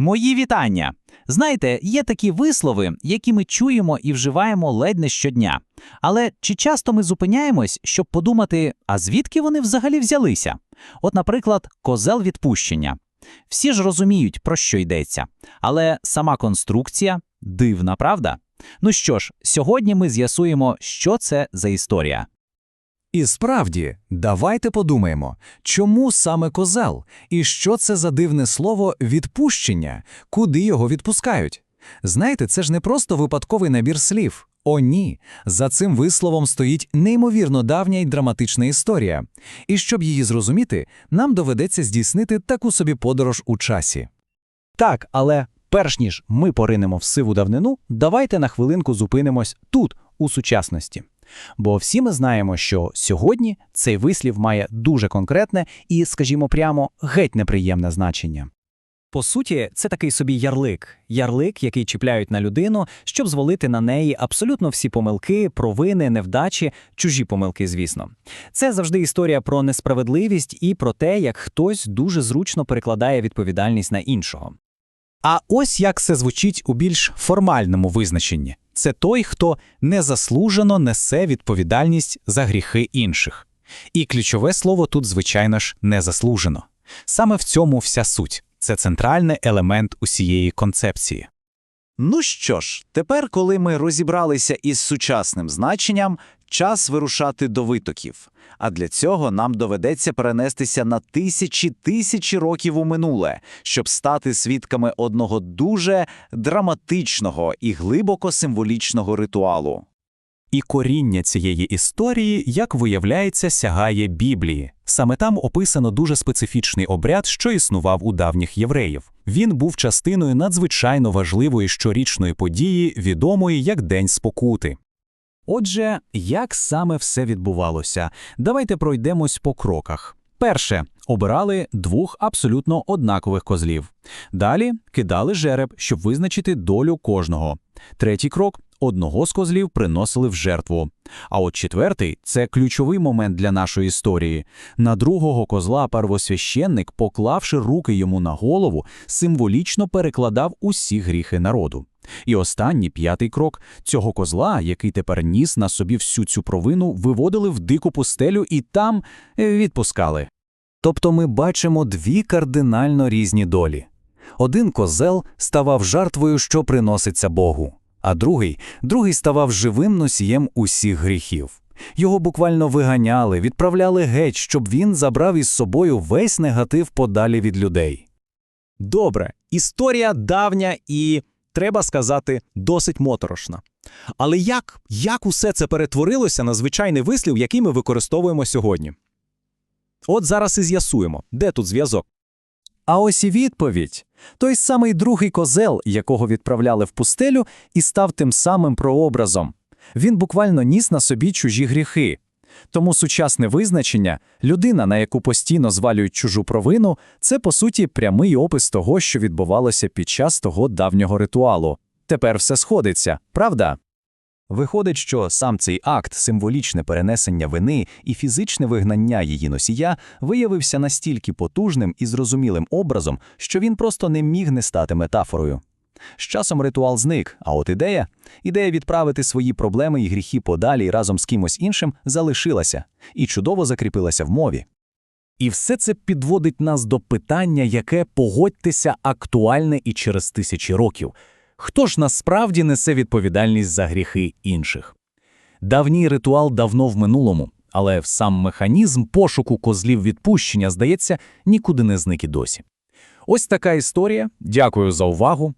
Мої вітання. Знаєте, є такі вислови, які ми чуємо і вживаємо ледь не щодня. Але чи часто ми зупиняємось, щоб подумати, а звідки вони взагалі взялися? От, наприклад, козел відпущення. Всі ж розуміють, про що йдеться. Але сама конструкція дивна, правда? Ну що ж, сьогодні ми з'ясуємо, що це за історія. І справді, давайте подумаємо, чому саме козел? І що це за дивне слово відпущення? Куди його відпускають? Знаєте, це ж не просто випадковий набір слів. О, ні. За цим висловом стоїть неймовірно давня і драматична історія. І щоб її зрозуміти, нам доведеться здійснити таку собі подорож у часі. Так, але перш ніж ми поринемо в сиву давнину, давайте на хвилинку зупинимось тут, у сучасності. Бо всі ми знаємо, що сьогодні цей вислів має дуже конкретне і, скажімо прямо, геть неприємне значення. По суті, це такий собі ярлик, ярлик, який чіпляють на людину, щоб звалити на неї абсолютно всі помилки, провини, невдачі, чужі помилки, звісно. Це завжди історія про несправедливість і про те, як хтось дуже зручно перекладає відповідальність на іншого. А ось як це звучить у більш формальному визначенні: це той, хто незаслужено несе відповідальність за гріхи інших. І ключове слово тут, звичайно ж, незаслужено. Саме в цьому вся суть це центральний елемент усієї концепції. Ну що ж, тепер, коли ми розібралися із сучасним значенням, час вирушати до витоків. А для цього нам доведеться перенестися на тисячі тисячі років у минуле, щоб стати свідками одного дуже драматичного і глибоко символічного ритуалу. І коріння цієї історії, як виявляється, сягає Біблії. Саме там описано дуже специфічний обряд, що існував у давніх євреїв. Він був частиною надзвичайно важливої щорічної події, відомої як День спокути. Отже, як саме все відбувалося? Давайте пройдемось по кроках. Перше обирали двох абсолютно однакових козлів. Далі кидали жереб, щоб визначити долю кожного. Третій крок одного з козлів приносили в жертву. А от четвертий це ключовий момент для нашої історії. На другого козла первосвященник, поклавши руки йому на голову, символічно перекладав усі гріхи народу. І останній п'ятий крок цього козла, який тепер ніс на собі всю цю провину, виводили в дику пустелю і там е, відпускали. Тобто ми бачимо дві кардинально різні долі. Один козел ставав жертвою, що приноситься Богу, а другий, другий ставав живим носієм усіх гріхів. Його буквально виганяли, відправляли геть, щоб він забрав із собою весь негатив подалі від людей. Добре, історія давня і, треба сказати, досить моторошна. Але як, як усе це перетворилося на звичайний вислів, який ми використовуємо сьогодні? От зараз і з'ясуємо, де тут зв'язок. А ось і відповідь. Той самий другий козел, якого відправляли в пустелю, і став тим самим прообразом. Він буквально ніс на собі чужі гріхи. Тому сучасне визначення, людина, на яку постійно звалюють чужу провину, це по суті прямий опис того, що відбувалося під час того давнього ритуалу. Тепер все сходиться, правда? Виходить, що сам цей акт, символічне перенесення вини і фізичне вигнання її носія, виявився настільки потужним і зрозумілим образом, що він просто не міг не стати метафорою. З часом ритуал зник, а от ідея, ідея відправити свої проблеми і гріхи подалі разом з кимось іншим залишилася і чудово закріпилася в мові. І все це підводить нас до питання, яке, погодьтеся, актуальне і через тисячі років. Хто ж насправді несе відповідальність за гріхи інших? Давній ритуал давно в минулому, але сам механізм пошуку козлів відпущення, здається, нікуди не зник і досі. Ось така історія. Дякую за увагу.